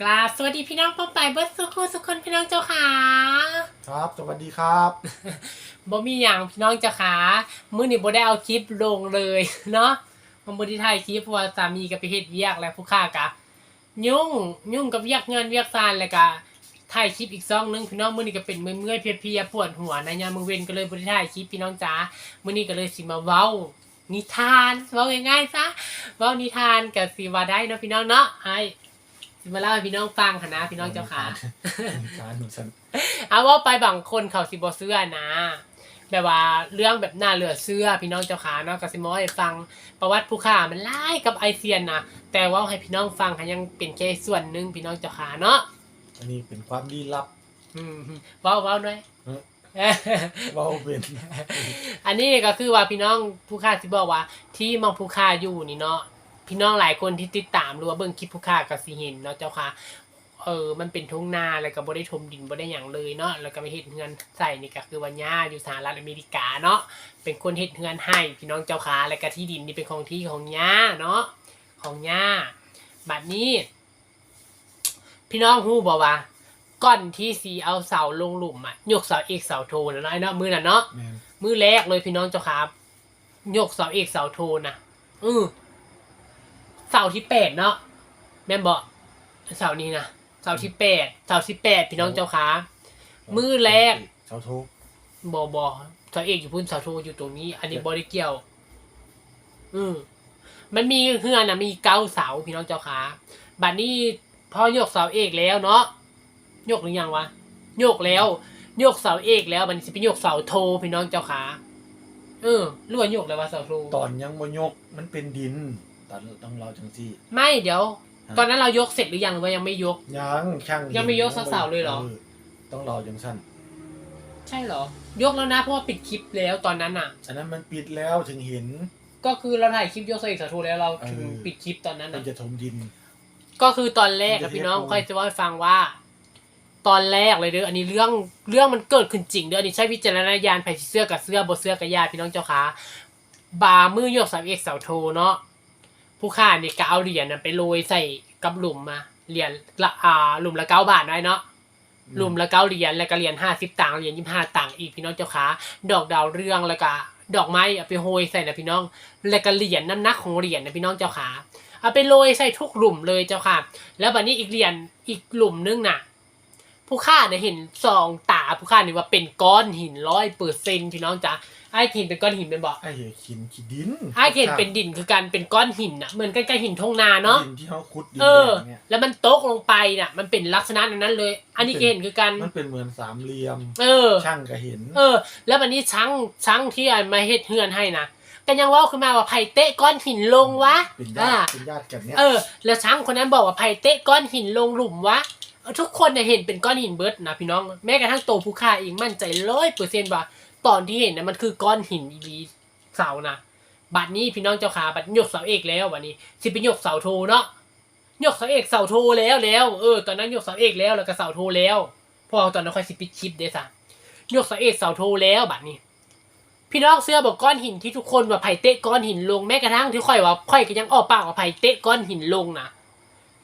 กราบสวัสดีพี่น้องป้องไปเบิร์ดสุขุสุขคนพี่น้องเจ้าขาครับ สวัสดีครับบ่มีอย่างพี่น้องเจ้าขามื้อนี้บ่ได้เอาคลิปลงเลยเนาะมันบ่ได้ถ่ายคลิปเพราะว่าสามีก็ไปเฮ็ดเวียกแล้วผู้ค้ากะยุ่งยุ่งกับเวียกเงินเวียกซานแล้วก็ถ่ายคลิปอีกซองหนึงพี่น้องมื้อนี้ก็เป็นเมื่อยๆเพลียๆปวดหัวนะยามมื้อเว้นก็เลยบ่ได้ถ่ายคลิปพี่น้องจ๋ามื้อนี้ก็เลยสิมาเว้านิทานเว้าง่ายๆซะเว้านิทานก็สิว่าได้เนาะพี่น้องเนาะให้สิ มาเล่าให้พี่น้องฟังค่ะนะพี่น้องเจ้าขาการหนุนสันเอาว่าไปบางคนเขาสิบเสื้อนะแบบว่าเรื่องแบบหน้าเหลือเสื้อพี่น้องเจ้าขาเนาะกสิมอให้ฟังประวัติผู้ข่ามันไล่กับไอเซียนนะแต่ว่าให้พี่น้องฟังค่ะยังเป็นแค่ส่วนหนึ่งพี่น้องเจ้าขาเนาะอันนี้เป็นความลี้ลับเว้าเว้าด้วยเออเว่าเป็นอันนี้ก็คือว่าพี่น้องผู้ค่าที่บอกว่า ที่มองผู้ค่าอยู่นี่เนาะ พี่น้องหลายคนที่ติดตามหรือว่าเบิ่งคลิปผู้ค่าก็สิเห็นเนาะเจ้าค่ะเออ มันเป็นทุ่งนาแล้วก็บ่ได้ถมดินบ่ได้หยังเลยเนาะ แล้วก็ไปเฮ็ดเฮือนใส่นี่ก็คือว่าย่าอยู่สหรัฐอเมริกาเนาะ เป็นคนเฮ็ดเฮือนให้พี่น้องเจ้าขาแล้วก็ที่ดินนี่เป็นของที่ของย่าเนาะ ของย่าบัดนี้ พี่น้องฮู้บ่ว่าก่อนที่สีเอาเสาลงหลุมอะยกเสาเอกเสาโทนะเนาะไอ้เนาะมือน่ะเนาะแมนมือแรกเลยพี่น้องเจ้าครับยกเสาเอกเสาโทนะอือ เสาที่แปดเนาะแม่นบอกเสานี้นะเสาที่แปดเสาที่แปดพี่น้องเจ้าขามือแรกเสาโทบอบอเสาเอกอยู่พุ่นเสาโทอยู่ตรงนี้ อันนี้บริเกี่ยว อืมมันมีเฮือนนะมีเก้าเสาพี่น้องเจ้าขาบัดนี้พอยกเสาเอกแล้วเนาะยกหรือยังวะยกแล้วยกเสาเอกแล้วมันจะเป็นยกเสาโทพี่น้องเจ้าขาเออหรือว่ายกแล้วว่าเสาโทตอนยังบ่ยกมันเป็นดิน ตอนต้องเราจังซี่ ไม่เดี๋ยว ฮะ ตอนนั้นเรายกเสร็จหรือยังหรือว่ายังไม่ยก ยังช่างยังไม่ยกสักเสาเลยเหรอ ต้องรอจังสั้นใช่เหรอ ยกแล้วนะเพราะว่าปิดคลิปแล้วตอนนั้นอะฉะนั้นมันปิดแล้วถึงเห็น ก็คือเราถ่ายคลิปยกเสาเอกเสาโทแล้วเราถึงเออ ปิดคลิปตอนนั้นมัอะ นจะถมดิน ก็คือตอนแรกมันอะจะพี่น้องเทปูนค่อยจะว่าให้ฟังว่า ตอนแรกเลยเด้ออันนี้เรื่องเรื่องมันเกิดขึ้นจริงเด้ออันนี้ใช้วิจารณญาณไผ่เสื้อกับเสื้อบเสื้อกับยาพี่น้องเจ้าขาบามือยกสามเอกเสาโทเนาะ ผู้ฆ่าเนี่ยก็เอาเหรียญน่ะไปโรยใส่กับหลุมมาเหรียญละอ่าหลุมละเก้าบาทได้เนาะหลุมละเก้าเหรียญแล้วก็เหรียญห้าสิบตังค์เหรียญยี่สิบห้าตังค์อีกพี่น้องเจ้าขาดอกดาวเรืองแล้วก็ดอกไม้เอาไปโรยใส่นะพี่น้อง แล้วก็เหรียญน้ำหนักของเหรียญนะพี่น้องเจ้าขาเอาไปโรยใส่ทุกหลุมเลยเจ้าค่ะ แล้วบัดนี้อีกเหรียญอีกหลุมนึงน่ะ ผู้ฆ่าเนี่ยเห็นซองตาผู้ฆ่านี่ว่าเป็นก้อนหินร้อยเปอร์เซ็นพี่น้องจ๋าไอ้เห็นเป็นก้อนหินเป็นบอกไอ้เหี้ยขินขี้ดินไอ้เห็นเป็นดินคือการเป็นก้อนหินน่ะเหมือนกันกับหินทงนาเนาะดินที่เขาขุดดินเออแดงเนี่ยแล้วมันตกลงไปน่ะ มันเป็นลักษณะนั้นเลย อันนี้ก็เห็นคือกันมันเป็นเหมือนสามเหลี่ยม เออ ช่างก็เห็น เออ แล้ววันนี้ช้างช้างที่มาเฮ็ดเฮือนให้นะก็ยังเว่าขึ้นมาว่าไผ่เตะก้อนหินลงวะเป็นญาอ่าติเป็นญาติกันเนี่ยเออ แล้วช้างคนนั้นบอกว่าไผ่เตะก้อนหินลงหลุมวะเออ ทุกคนเนี่ยเห็นเป็นก้อนหินเบิร์ดนะพี่น้อง แม้กระทั่งโตวผู้ฆ่าเองมั่นใจร้อยเปอร์เซ็นต์ว่าตอนที่เห็นนะมันคือก้อนหินอีลีเสานะบัดนี้พี่น้องเจ้าขาบัดยกเสาเอกแล้วบัดนี้สิเป็นยกเสาโทเนาะยกเสาเอกเสาโทแล้วแล้วเออตอนนั้นยกเสาเอกแล้วแล้วก็เสาโทแล้วพอตอนนั้นค่อยสิปิดคลิปเด้ซะยกเสาเอกเสาโทแล้วบัดนี้ พี่น้องเสื้อบอกก้อนหินที่ทุกคนว่าไผ่เตะก้อนหินลงแม้กระทั่งที่ค่อยว่าค่อยก็ยังออกปากว่าไผ่เตะก้อนหินลงนะ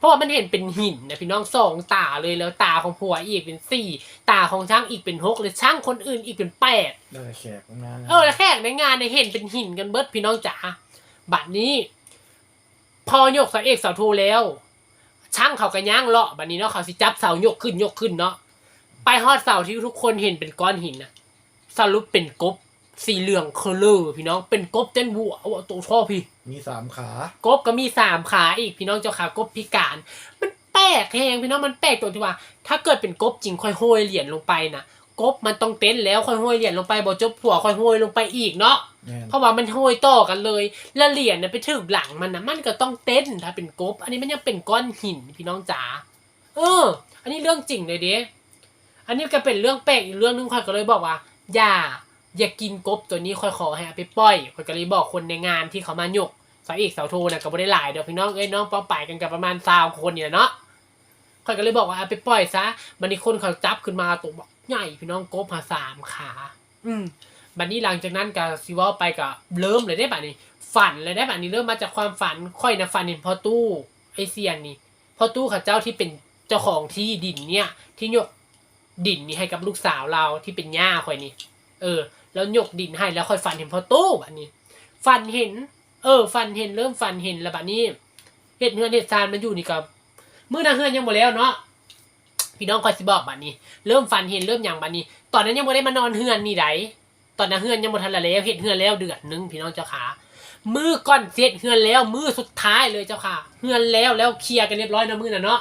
ราะว่ามันเห็นเป็นหินนะพี่น้องสองตาเลยแล้วตาของผัวอีกเป็นสี่ตาของช่างอีกเป็นหกเลยช่างคนอื่นอีกเป็นแปดได้แขกมาเออแล้วแขกในงานเนี่ยเห็นเป็นหินกันเบิดพี่น้องจ๋าบัดนี้ พอยกเสาเอกเสาโทแล้ว ช่างเขากระย่างเลาะบัดนี้เนาะเขาสิจับเสายกขึ้นยกขึ้นเนาะไปฮอดเสาที่ทุกคนเห็นเป็นก้อนหินนะสรุปเป็นกบ สีเหลืองเคอเลอร์พี่น้องเป็นกบเต้นบัวเอาตัวชอบพี่ มีสามขากบก็มีสามขาอีกพี่น้องเจ้าขากบพิการ มันแปลกแฮงพี่น้องมันแปลกตรงที่ว่า ถ้าเกิดเป็นกบจริงค่อยห้อยเหรียญลงไปนะกบมันต้องเต้นแล้วค่อยห้อยเหรียญลงไปบ่จบผัวค่อยห้อยลงไปอีกเนาะแม่นเพราะว่ามันห้อยต่อกันเลย แล้วเหรียญเนี่ยไปถึงหลังมันนะมันก็ต้องเต้นถ้าเป็นกบ อันนี้มันยังเป็นก้อนหินพี่น้องจ๋าเออ อันนี้เรื่องจริงเลยเด้อันนี้ก็เป็นเรื่องแปลกอีกเรื่องนึงค่อยก็เลยบอกว่า อย่า อย่ากินกบตัวนี้ค่อยขอให้เอาไปปล่อยค่อยก็เลยบอกคนในงานที่เขามาหยกเสาเอกเสาโทนะก็บ่ได้หลายเดี๋ยวพี่น้องเอ้ยน้องป้อมป่ายกันกับประมาณสามคนเนี่ยเนาะค่อยก็เลยบอกว่าเอาไปปล่อยซะมันนี่คนเขาจับขึ้นมาตัวบอกใหญ่พี่น้องกบมาสามขา อืมบัดนี้หลังจากนั้นก็ซิเว่าไปก็เริ่มเลยได้บัดนี้ ฝันเลยได้บัดนี้เริ่มมาจากความฝันค่อยนะฝันเห็นพ่อตู้ไอเซียนนี่พ่อตู้เขาเจ้าที่เป็นเจ้าจ้าของที่ดินเนี่ย ที่ยกดินนี่ให้กับลูกสาวเราที่เป็นย่าคอยนี่ เออ แล้วยกดินให้แล้วค่อยฝันเห็นพ่อตู้แบบนี้ฝันเห็น เออฝันเห็นเริ่มฝันเห็นแล้วบัดนี้เห็ดเฮือนเห็ดซานมันอยู่นี่กับมื้อนาเฮือนยังบ่แล้วเนาะพี่น้องคอยสิบอกบัดนี้ เริ่มฝันเห็นเริ่มอย่างบัดนี้ ตอนนั้นยังบ่ได้มานอนเฮือนนี่ไดตอนนั้นเฮือนยังบ่ทันละแล้วเฮ็ดเฮือนแล้วเดือนหนึงพี่น้องเจ้าขามือก่อนเสร็จเฮือนแล้วมือสุดท้ายเลยเจ้าค่ะเฮือนแล้วแล้วเคลียร์กันเรียบร้อยนะมือน่ะเนาะ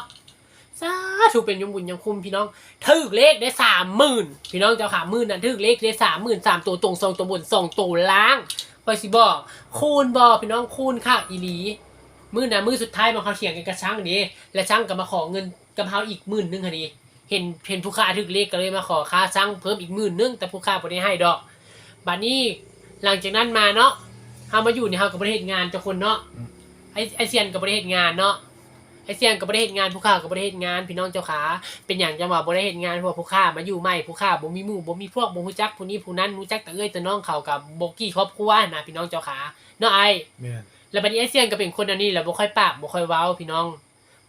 สาธุเป็นยมบุญยมคุมพี่น้องถึกเลขได้สามหมื่นพี่น้องเจ้าขามือนั้นถึกเลขได้สามหมื่นสามตัวตรงสองตัวบนสองตัวล่างคอยสิบอกคูณบอกพี่น้องคูณค่ะอีหลีมือน่ะมื่อสุดท้ายมาเขาเถียงกันกับช่างนี่และช่างก็มาขอเงินกับเขาอีกหมื่นหนึงค่ะดีเห็นเห็นผู้ค้าถึกเลขก็เลยมาขอค่าช่างเพิ่มอีกหมื่นนึงแต่ผู้ค้าบ่ได้ให้ดอกบัดนี้หลังจากนั้นมาเนาะเฮามาอยู่ในเฮาก็บ่ได้เฮ็ดงานเจ้าคนเนาะไอไอเซียนก็บ่ได้เฮ็ดงานเนาะ ไอเซียนก็บ่ได้เฮ็ดงานผู้ค้าก็บ่ได้เฮ็ดงานพี่น้องเจ้าขาเป็นหยังจังหว่าบ่ได้เฮ็ดงานเพราะว่าผู้ค้ามาอยู่ใหม่ผู้ค้าบ่มีหมู่บ่มีพวกบ่ฮู้จักผู้นี้ผู้นั้นรู้จักแต่เอ้ยแต่น้องเขากับบ่กี่ครอบครัวนะพี่น้องเจ้าขาเนาะไอแม่นแล้วบัดนี้ไอเซียนก็เป็นคนอันนี้แหละบ่ค่อยปากบ่ค่อยเว้าพี่น้อง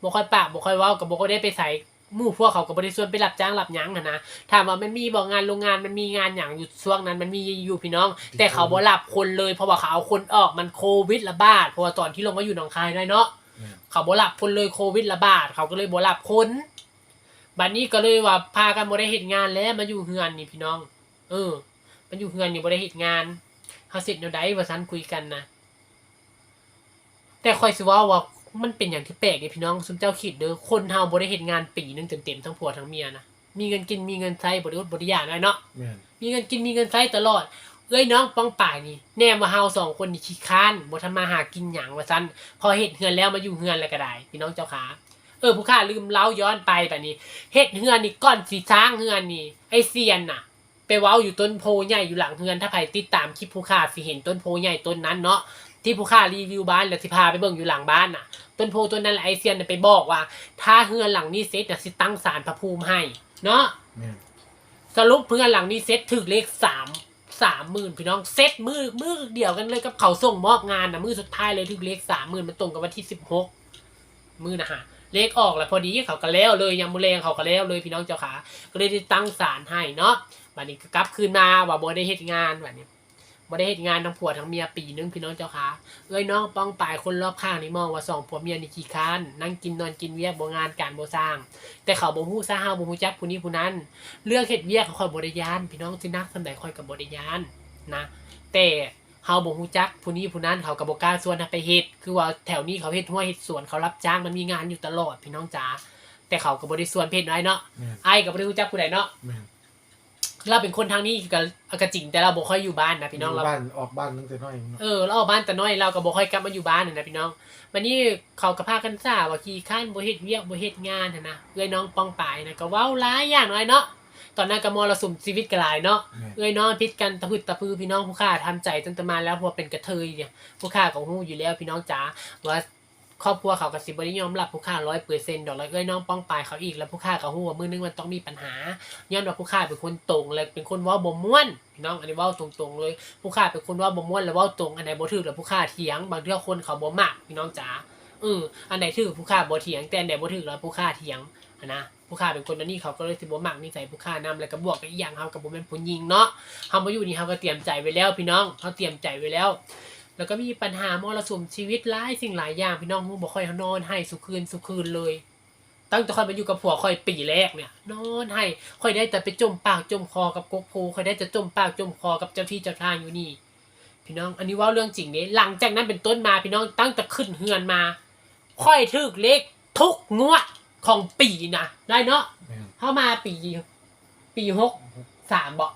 บ่ค่อยปากบ่ค่อยเว้าก็บ่ค่อยได้ไปใส่หมู่พวกเขาก็บ่ได้ส่วนไปรับจ้างรับหยังหันนะถามว่ามันมีบ่งานโรงงานมันมีงานหยังอยู่ช่วงนั้นมันมีอยู่พี่น้อง แต่เขาบ่รับคนเลยเพราะว่าเขาเอาคนออกมันโควิดระบาดเพราะว่าตอนที่ลงมาอยู่หนองคายได้เนาะ เขาบ่รับคนเลยโควิดระบาด เขาก็เลยบ่รับคนบัดนี้ก็เลยว่าพากันบ่ได้เฮ็ดงานแล้วมาอยู่เฮือนนี่พี่น้อง เออมันอยู่เฮือนนี่บ่ได้เฮ็ดงานเฮาเสร็จแนวใดว่าซั่นคุยกันนะแต่คอยสิว่าว่ามันเป็นอย่างที่แปลกไงพี่น้องซุมเจ้าคิดเด้อคนเฮาบ่ได้เฮ็ดงานปีหนึงเต็มๆทั้งผัวทั้งเมียนะมีเงินกินมีเงินใช้บ่ได้อดบ่ได้อยากได้เนาะแม่นมีเงินกินมีเงินใช้ตลอด เอ้ยน้องป้องป่ายนี่แน่ว่าเฮาสองคนนี่ขี้ค้านบ่ทำมาหากินหยังว่าซั่นพอเฮ็ดเฮือนแล้วมาอยู่เฮือนแล้วก็ได้พี่น้องเจ้าขาเออผู้ข้าลืมเล่าย้อนไปแบบนี้เฮ็ดเฮือนนี่ก่อนสิสร้างเฮือนนี่ไอเซียนน่ะ ไปเว้าอยู่ต้นโพใหญ่อยู่หลังเฮือนถ้าใครติดตามคลิปผู้ข้าสิเห็นต้นโพใหญ่ต้นนั้นเนาะที่ผู้ข้ารีวิวบ้านแล้วสิพาไปเบิ่งอยู่หลังบ้านน่ะ ต้นโพต้นนั้นแหละไอเซียนน่ะไปบอกว่า ถ้าเฮือนหลังนี้เสร็จน่ะสิตั้งศาลพระภูมิให้ เนาะแม่นสรุปเพื่อนหลังนี้เซ็ตถึกเลขสาม สามหมื่นพี่น้องเซ็ตมือมือเดียวกันเลยกับเขาส่งมอบงานนะมือสุดท้ายเลยถึกเลขสามหมื่นมันตรงกับวันที่สิบหกมือนะฮะเลขออกแล้วพอดีเขาก็แล้วเลยยังมือแรงเขาก็แล้วเลยพี่น้องเจ้าขาก็เลยได้ตั้งศาลให้เนาะบัดนี้ก็กลับคืนมาว่าบ่ได้เฮ็ดงานวันนี้ บ่ได้เฮ็ดงานทั้งผัวทั้งเมียปีนึงพี่น้องเจ้าขาเอ้ยน้องป้องปายคนรอบข้างนี่มองว่าสองผัวเมียนี่ขี้ค้านนั่งกินนอนกินเวียกบ่งานการบ่สร้าง แต่เขาบ่ฮู้ซะเฮาบ่ฮู้จักผู้นี้ผู้นั้น เรื่องเฮ็ดเวียกเขาคอยบริยาน พี่น้องที่นักสำใดคอยกับบริยานนะ แต่เฮาบ่ฮู้จักผู้นี้ผู้นั้นเขาก็บ่กล้าส่วนให้ไปเฮ็ดคือว่าแถวนี้เขาเฮ็ดห้วยเฮ็ดสวนเขารับจ้างมันมีงานอยู่ตลอดพี่น้องจ๋าแต่เขาก็บ่ได้ส่วนเพศน้อยเนาะแม่นไอ้ก็บ่ได้ฮู้จักผู้ใดเนาะแม่น เราเป็นคนทางนี้ก็ก็จริงแต่เราบ่ค่อยอยู่บ้านนะพี่น้องอยู่เราบ้านออกบ้านตั้งแต่น้อยเนาะเออเราออกบ้านแต่น้อยเราก็บ่ค่อยกลับมาอยู่บ้านน่ะนะพี่น้องวันนี้เขาก็พากันซ่าว่าขี้ข้านบ่เฮ็ดเวียกบ่เฮ็ดงานน่ะนะเอ้ยน้องป้องปายนะก็เว้าหลายอย่างน้อยเนาะตอนนั้นก็มรสุมชีวิตก็หลายเนาะแม่นเอ้ยน้องพิษกันตะพึดตะพือพี่น้องผู้ข้าทำใจตั้งแต่มาแล้วเพราะว่าเป็นกระเทยเนี่ยผู้ข้าของหู้อยู่แล้วพี่น้องจ๋าว่า ครอบครัวเขากับสิบริยอมรับผู้ข้าร้อยเปอร์เซ็นต์ดอกแล้วเอ้ยน้องป้องปลายเขาอีกแล้วผู้ข้ากับหู้ว่ามือนึงมันต้องมีปัญหาย้อนว่าผู้ข้าเป็นคนตรงและเป็นคนว่าบ่ม่วนพี่น้องอันนี้ว่าตรงๆเลยผู้ข้าเป็นคนว่าบ่ม่วนแล้วว่าตรงอันไหนบ่ถือแล้วผู้ข้าเถียง บางเรื่อคนเขาบ่มักพี่น้องจ๋าเอออันไหนถือผู้ข้าบ่เถียงแต่อันไหนบ่ถือแล้วผู้ข้าเถียงนะผู้ข้าเป็นคนอันนี้เขาก็เลยสิบ่มักนิสัยผู้ข้านำแล้วก็บวกกับอีกอย่างเฮากับบ่แม่นผู้หญิงเนาะเฮามาอยู่นี่เฮาก็เตรียมใจไว้แล้วพี่น้องเฮาเตรียมใจไว้แล้ว แล้วก็มีปัญหามรสุมชีวิตหลายสิ่งหลายอย่างพี่น้องฮู้บ่ค่อยนอนให้สุคืนสุคืนเลย ตั้งแต่ค่อยมาอยู่กับผัวค่อยปีแรกเนี่ย นอนให้ค่อยได้แต่ไปจมปากจมคอกับกกโพค่อยได้จะจมปากจมคอกับเจ้าที่เจ้าทางอยู่นี่ พี่น้องอันนี้เว่าเรื่องจริงเด้หลังจากนั้นเป็นต้นมาพี่น้องตั้งแต่ขึ้นเฮือนมาค่อยถึกเลขทุกงวดของปีนะได้เนาะแม่นเข้ามาปี ปีหกสามบอก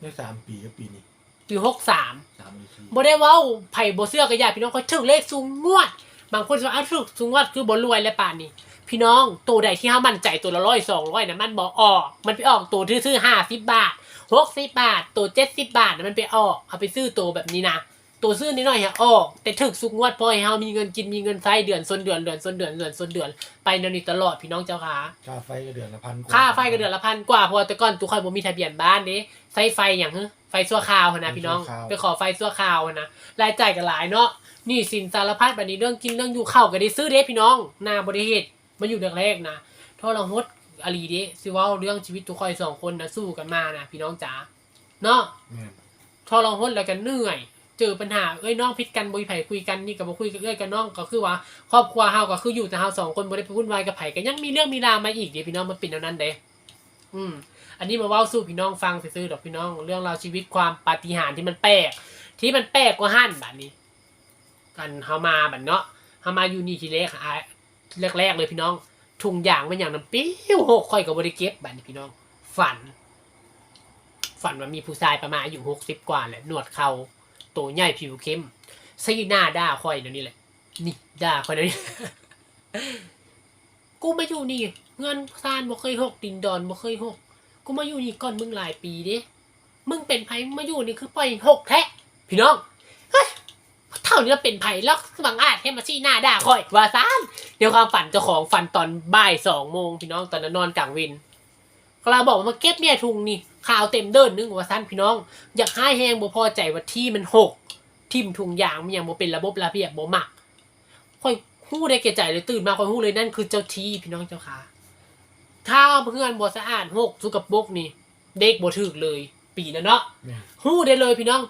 ได้สามปีกับปีนี้ ปีหกสามสามหรือสี่บ่ได้เว้าไผ่บ่เสื้อกระยาพี่น้องเขาถึงเลขสูงงวด บางคนว่าอ้าวถึกสูงงวดคือบ่รวยแล้วป่านนี้ พี่น้องตัวใดที่เฮามั่นใจตัวละร้อยสองร้อยนะมันบ่ออก มันไปออกตัวที่ซื้อห้าสิบบาทหกสิบบาท ตัวเจ็ดสิบบาทนะมันไปออกเอาไปซื้อตัวแบบนี้นะ ตัวซื้อนิดหน่อยฮะออกแต่ถึกสูงงวดพอให้เฮามีเงินกินมีเงินใช้เดือนส่วนเดือนเดือนส่วนเดือนเดือนส่วนเดือนไปแนวนี้ตลอดพี่น้องเจ้าค่ะค่าไฟก็เดือนละพันกว่าค่าไฟก็เดือนละพันกว่าเพราะว่าแต่ก่อนตู้คอยบ่มีทะเบียนบ้านเด้ใช้ไฟอย่างฮึไฟชั่วคราวหั้นนะพี่น้องไปขอไฟชั่วคราวหั้นนะรายจ่ายก็หลายเนาะหนี่สินสารพัดแบบนี้เรื่องกินเรื่องอยู่เข้าวก็ได้ซื้อเด้พี่น้องหน้าบ่ได้เฮ็ดมาอยู่แรกๆนะทรหดอลีเดะสิเว่าเรื่องชีวิตทุกคอยสองคนนะสู้กันมานะพี่น้องจ๋าเนาะแม่นทรหดแล้วกันเหนื่อย เจอปัญหาเอ้ยน้องพิดกันบ่มีไผคุยกันนี่ก็บ่คุยกับเอ้ยกับน้องก็คือว่าครอบครัวเฮาก็คืออยู่แต่เฮาสองคนบ่ได้ไปวุ่นวายกับไผก็ยังมีเรื่องมีราวมาอีกเดี๋ยวพี่น้องมันเป็นแนวนั้นเด้อืมอันนี้มาเว้าสู่พี่น้องฟังซื่อๆดอกพี่น้อง เรื่องราวชีวิตความปาฏิหาริย์ที่มันแปลกที่มันแปลกกว่าหั่นบัดนี้ กันเฮามาบัดเนาะเฮามาอยู่นี่ทีแรกอะแรกๆเลยพี่น้องถุงยางมันอย่างน้ำปิ้วหกค่อยก็บ่ได้เก็บบัดนี้พี่น้อง ฝัน ฝันว่ามีผู้ชายประมาณอายุ60กว่าแหละหนวดเขา ตัวใหญ่ผิวเข้มซีหน้าด่าคอยเดี๋ยวนี้แหละนี่ด่าคอยเดี๋ยวนี้ กูมาอยู่นี่เงินซานบ่เคยหกดินดอนบ่เคยหกกูมาอยู่นี่ก่อนมึงหลายปีเด้มึงเป็นไผมึงมาอยู่นี่คือปล่อยหกแท้พี่น้องเฮ้ยเท่านี้เป็นไผแล้วบังอาจให้มาชี้หน้าด่าคอยว่าซานเดี๋ยวความฝันเจ้าของฝันตอนบ่ายสองโมงพี่น้องตอนนั้นนอนกลางวินเราบอกมาเก็บเมียทุงนี่ ข่าวเต็มเดินนึงว่าซานพี่น้อง อยากให้แหงบ่พอใจว่าที่มันหกทิ่มทุงยางมันยังบ่เป็นระบบระเบียบบ่มักค่อยฮู้ได้แก่ใจเลยตื่นมาค่อยฮู้เลยนั่นคือเจ้าที่พี่น้องเจ้าค่ะถ้าเพื่อนบ่สะอาดหกสุกับปรกนี่ เด็กบ่ถึกเลย ปีนั้นเนาะแม่นฮู้ได้เลยพี่น้อง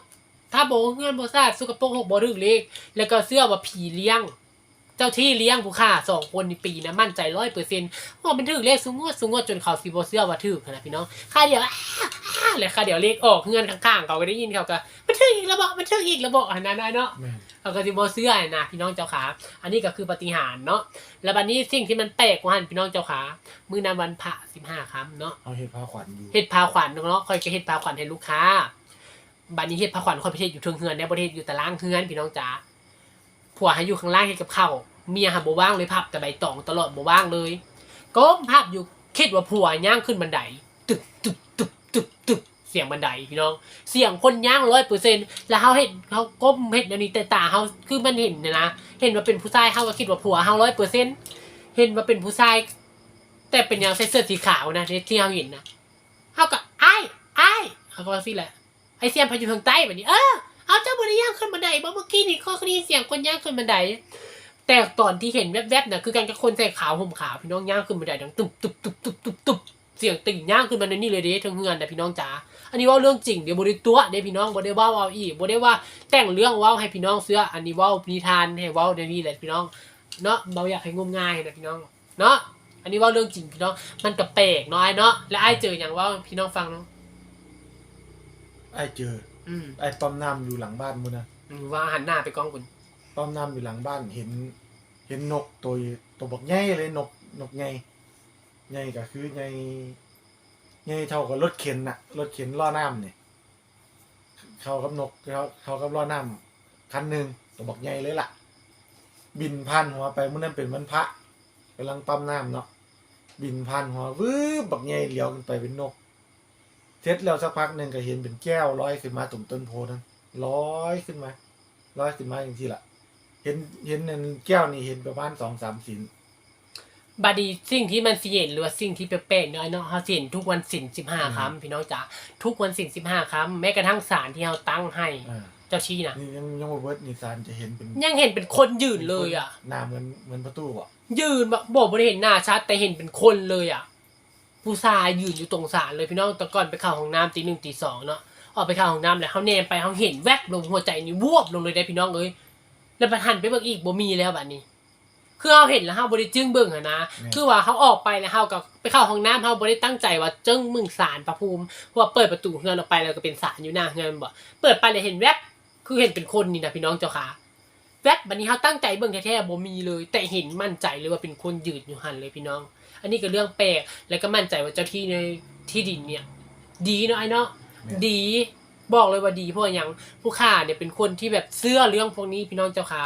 ถ้าบอกว่าเงื่อนบ่สะอาดสุกับปรกหกบ่ถึกเลขแล้วก็เสื้อว่าผีเลี้ยง เจ้าที่เลี้ยงผู้ค่าสองคนในปีนะมั่นใจร้อยเปอร์เซ็นต์ว่ามันถึกเลขสูงวดสูงวดจนเขาสิบ่เสื้อว่าถึกนะพี่น้องค่าเดียวอ้าอ้าเลยค่าเดียวเลขออกเงื่อนข้างๆ เขาก็ได้ยินเขาก็มันถึกอีกแล้วบอกมันถึกอีกแล้วบอกอันนั้นได้เนาะแม่นเอาก็สิบ่เสื้อนะพี่น้องเจ้าขาอันนี้ก็คือปาฏิหารย์เนาะแล้วบัดนี้สิ่งที่มันแปลกกว่าหันพี่น้องเจ้าขามื้อนั้นวันพระ15ค่ำเนาะเอาเฮ็ดผ้าขวัญอยู่เฮ็ดพาขวัญเนาะค่อยก็เฮ็ดพาขวัญให้ลูกค้าบัดนี้เฮ็ดพาขวัญค่อยไปเฮ็ดอยู่เทิงเฮือนในบ่ได้เฮ็ดอยู่ตารางเฮือนพี่น้องจ๋า ผัวให้อยู่ข้างล่างเฮ็ดกับข้าวเมียหาบ่ว่างเลยพับแต่ใบตองตลอดบ่ว่างเลยก้มพับอยู่คิดว่าผัวย่างขึ้นบันไดตึกตึกตึกตึกตึกเสียงบันไดพี่น้อง เสียงคนย่างร้อยเปอร์เซ็นต์แล้วเขาเห็นเขาก้มเห็นอันนี้แต่ตาเขาคือมันเห็นนี่ยนะเห็นว่าเป็นผู้ชายเขาก็คิดว่าผัวเขาร้อยเปอร์เซ็นต์เห็นว่าเป็นผู้ชายแต่เป็นย่างใส่เสื้อสีขาวนะที่เขาเห็นนะเขาก็ไอ้ไอ้เขาก็ว่าสิแหละไอเสียงพายุทางใต้แบบนี้เออ เอาเจ้าบันย่างขึ้นบันไดบ่เมื่อกี้นี่เขาได้ยินเสียงคนย่างขึ้นบันได แต่ตอนที่เห็นแวบๆน่ะคือการกับคนใส่ขาวห่มขาวพี่น้องย่างขึ้นบันไดดังตุบตุบตุบตุบตุบตุบเสียงติ่งย่างขึ้นบันไดนี่เลยเด้ทั้งเฮือนนะพี่น้องจ๋า อันนี้ว่าเรื่องจริงเดี๋ยวบริตัวเด้พี่น้องบริว่าเอาอีกบริว่าแต่งเรื่องว่าให้พี่น้องเสื้ออันนี้ว่านิทานให้ว่าในนี้แหละพี่น้องเนาะเราอยากให้งมง่ายนะพี่น้องเนาะอันนี้ว่าเรื่องจริงพี่น้องมันกระเปกนาะไอ้เนาะและไอ้เจออย่างว่าพี่น้องฟังเนาะไอ้เจอ อืมไอ้ต้อมน้ำอยู่หลังบ้านมื้อนะอืมว่าหันหน้าไปกล้องคุณต้อมน้ำอยู่หลังบ้านเห็น เห็นนกตัวตัวบักใหญ่เลยนกนกใหญ่ใหญ่ก็คือใหญ่ใหญ่เท่ากับรถเข็นน่ะรถเข็นล่อน้ำเนี่ยเขากับนกเขาเขากับล่อน้ำคันหนึ่งตัวบักใหญ่เลยล่ะ บินพันหัวไปเมื่อนั้นเป็นวันพระกำลังปั๊มน้ำเนาะบินพันหัววืบบักใหญ่เลี้ยวขึ้นไปเป็นนก เสร็จแล้วสักพักหนึ่งก็เห็นเป็นแก้วลอยขึ้นมาตรงต้นโพนั้นลอยขึ้นมาลอยขึ้นมาอย่างที่ละเห็นเห็นในแก้วนี่เห็นประมาณสองสามสินบาดีสิ่งที่มันเสียนหรือว่าสิ่งที่แปลกๆเนาะไอ้เนาะเขาเสียนทุกวันศิลสิบห้าคำพี่น้องจ๋าทุกวันศิลสิบห้าคำแม้กระทั่งศาลที่เราตั้งให้อ่าเจ้าชี้นะนี่ยังยังมาเวิร์ดนิสานจะเห็นเป็นยังเห็นเป็นคนยืนเลยอะหน้าเหมือนเหมือนประตูอะยืนแบบบอกไม่ได้เห็นหน้าชัดแต่เห็นเป็นคนเลยอะ ผู้ชายยืนอยู่ตรงศาลเลยพี่น้องแต่ก่อนไปเข้าห้องน้ำตีหนึ่งตีสองเนาะออกไปเข้าห้องน้ำแล้วเขาแนมไปเขาเห็นแวบลงหัวใจนี่วบลงเลยได้พี่น้องเอ้ยแล้วไปหันไปเบิ่งอีกบ่มีแล้วแบบนี้ คือเขาเห็นแล้วเขาบริจึ้งเบิ่งอะนะคือว่าเขาออกไปแล้วเขาก็ไปเข้าห้องน้ำเขาบริตั้งใจว่าจึ้งมึงสารพระภูมิเพราะว่าเปิดประตูเฮือนออกไปแล้วก็เป็นสารอยู่หน้าเฮือนบ่เปิดไปเลยเห็นแวบคือเห็นเป็นคนนี่นะพี่น้องเจ้าค่ะแวบบันนี้เขาตั้งใจเบิ่งแท้ๆบ่มีเลย แต่เห็นมั่นใจเลยว่าเป็นคนยืนอยู่หันเลยพี่น้อง อันนี้ก็เรื่องแปลกแล้วก็มั่นใจว่าเจ้าที่ในที่ดินเนี่ย ดีเนาะไอ้เนาะแม่นดีบอกเลยว่าดีเพราะว่าอย่างผู้ข่าเนี่ยเป็นคนที่แบบเสื้อเรื่องพวกนี้พี่น้องเจ้าขา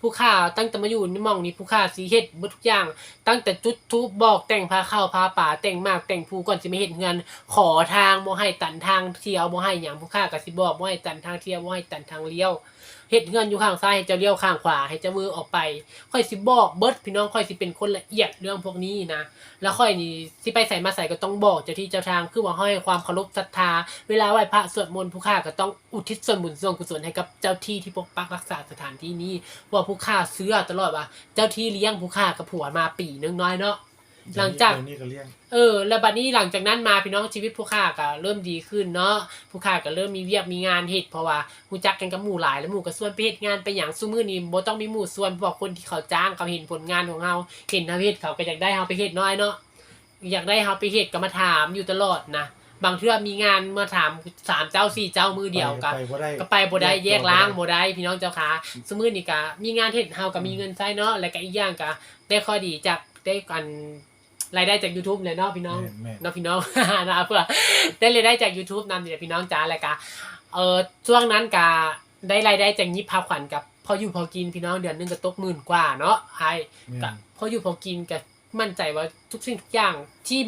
ผู้ข่าตั้งแต่มาอยู่ในหมองนี้ผู้ข่าสีเฮ็ดเบิดทุกอย่าง ตั้งแต่จุดทูบบอกแต่งพาเข้าพาป่าแต่งมากแต่งผู้ก่อนสิมาเฮ็ดเงิน ขอทางบ่ให้ตันทางเที่ยวบ่ให้หยังผู้ข่าก็สิบอกบ่ให้ตันทางเที่ยวบ่ให้ตันทางเลี้ยว เฮ็ดเงินอยู่ข้างซ้ายให้เจ้าเลี้ยวข้างขวาให้เจ้ามือออกไป ค่อยสิบอกเบิร์ดพี่น้องค่อยสิเป็นคนละเอียดเรื่องพวกนี้นะ แล้วค่อยนี่สิไปใส่มาใส่ก็ต้องบอกเจ้าที่เจ้าทางคือว่าให้ความเคารพศรัทธา เวลาไหว้พระสวดมนต์ผู้ข้าก็ต้องอุทิศส่วนบุญส่วนกุศลให้กับเจ้าที่ที่ปกปักรักษาสถานที่นี้เพราะว่าผู้ข้าเสื้อตลอดว่า เจ้าที่เลี้ยงผู้ข้ากับผัวมาปีนึงน้อยเนาะ หลังจาก เดี๋ยวนี้ก็เลี้ยงเออแล้วบัดนี้หลังจากนั้นมาพี่น้องชีวิตผู้ข้าก็เริ่มดีขึ้นเนาะผู้ข้าก็เริ่มมีเวียกมีงานเฮ็ดเพราะว่ารู้จักกันกับหมู่หลายแล้วหมู่ก็ส่วนไปเฮ็ดงานไปหยังซุมื้อนี้บ่ต้องมีหมู่ส่วนเพราะว่าคนที่เขาจ้างเขาเห็นผลงานของเฮาเห็นเฮาเฮ็ดเขาก็อยากได้เฮาไปเฮ็ดน้อยเนาะอยากได้เฮาไปเฮ็ดก็มาถามอยู่ตลอดนะบางเทื่อมีงานมาถามสามเจ้าสี่เจ้ามือเดียวก็ ไปบ่ได้ ก็ไปบ่ได้แยกล้างบ่บ่ได้พี่น้องเจ้าค่ะสมมุตินี่ก็มีงานเฮ็ดเฮาก็มีเงินใช้เนาะแล้วก็อีกอย่างก็ได้ข้อดีจากได้กัน รายได้จาก YouTube เลยเนาะพี่น้องแม่นแม่นเนาะพี่น้อง นะเพื่อได้รายได้จาก YouTube นำนี่แหละพี่น้องจ้าแล้วก็เออช่วงนั้นก็ได้รายได้จากยิบพาขวัญกับพออยู่พอกินพี่น้องเดือนหนึงก็ตกหมื่นกว่าเนาะไอ้แม่ก็นพออยู่พอกินก็มั่นใจว่าทุกสิ่งทุกอย่างที่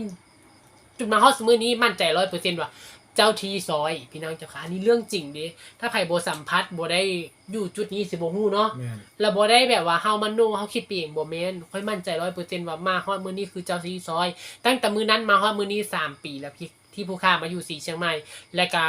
จุดมาฮอดสมือนี้มั่นใจร้อยเปอร์เซ็นต์ว่า เจ้าทีซอย พี่น้องเจ้าค่ะอันนี้เรื่องจริงดิถ้าไผ่โบสัมพัทธ์โบได้อยู่จุดนี้สิโบฮู้เนาะแม่นแล้วบ่ได้แบบว่าเฮามันโนเฮาคิดไปเองบ่แม่นค่อยมั่นใจ100%ว่ามาฮอดมื้อนี้คือเจ้าซีซอย ตั้งแต่มื้อนั้นมาฮอดมื้อนี้สามปีแล้วพี่ที่ผู้ค้ามาอยู่สีเชียงใหม่ และก็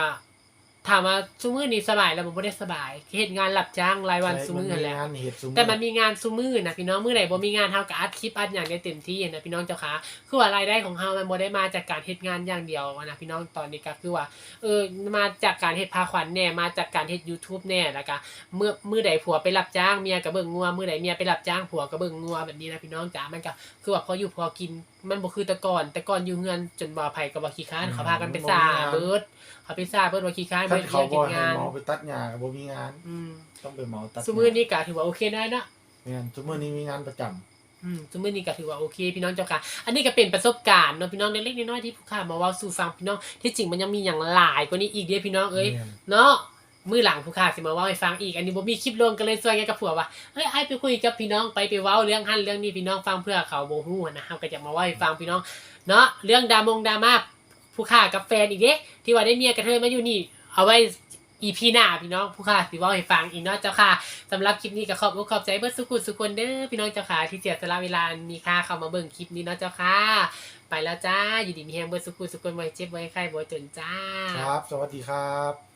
ถามว่าซุมื้อนี้สบายแล้วบ่ได้สบายเฮ็ดงานรับจ้างรายวันซุมื้อนั่นแหละงานเฮ็ดซุมื้อแต่มันมีงานซุมือนะพี่น้องมื้อไหนบ่มีงานเฮาก็อัดคลิปอัดอย่างได้เต็มที่นะพี่น้องเจ้าค่ะคือว่ารายได้ของเฮามันบ่ได้มาจากการเฮ็ดงานอย่างเดียวนะพี่น้องตอนนี้ก็คือว่าเออมาจากการเฮ็ดพาขวัญแน่มาจากการเฮ็ด YouTube แน่แล้วก็เมื่อมื้อใดผัวไปรับจ้างเมียก็เบิ่งงัวมื้อใดเมียไปรับจ้างผัวก็เบิ่งงัวแบบนี้นะพี่น้องจ๋ามันก็คือว่าพออยู่พอกิน มันบ่คือแต่ก่อนแต่ก่อนอยู่เฮือนจนบ่ไผก็บ่ขี้ค้านเขาพากันไปซ่าเบิดเขาไปซ่าเบิดว่าขี้ค้านคัเบินดเขาเรียนบ่เฮ็ดให้งานหมอไปตัดหญ้าก็บ่มีงาน อืมต้องไปเหมาตัดซุมื้อนี้ก็ถือว่าโอเคได้เนาะแม่นซุมื้อนี้มีงานประจำอืมซุมื้อนี้ก็ถือว่าโอเคพี่น้องเจ้าค่ะ อันนี้ก็เป็นประสบการณ์เนาะพี่น้องเล็กๆน้อยๆที่ผู้ข้ามาเว้าสู่ฟังพี่น้องที่จริงมันยังมีอย่างหลายกว่านี้อีกเด้อพี่น้องเอ้ยแม่นเนาะ มือหลังผู้ข้าสิมาเว้าให้ฟังอีก อันนี้บ่มีคลิปลงกันเลยส่วนกันกับผัวว่าเฮ้ยไอ้ไปคุยกับพี่น้องไปไปเว้าเรื่องหันเรื่องนี้พี่น้องฟังเพื่อเขาบ่ฮู้นะเฮาก็จะมาเว้าให้ฟังพี่น้องเนาะเรื่องดามงดราม่าผู้ข้ากับแฟนอีกเด้ที่ว่าได้เมียกระเทยมาอยู่นี่ เอาไว้อีพีหน้าพี่น้องผู้ข้าสิเว้าให้ฟังอีกเนาะเจ้าค่ะสำหรับคลิปนี้ก็ขอบอกขอบใจเบิร์ดสุขุสุขคนเด้อพี่น้องเจ้าค่ะที่เสียสละเวลามีค่าเข้ามาเบิ่งคลิปนี้เนาะเจ้าค่ะ ไปแล้วจ้าอยู่ดีมีแฮงเบิร์ดสุขุสุขคนไว้เจ็บไว้ไข้บ่จนจ้า ครับ สวัสดีครับ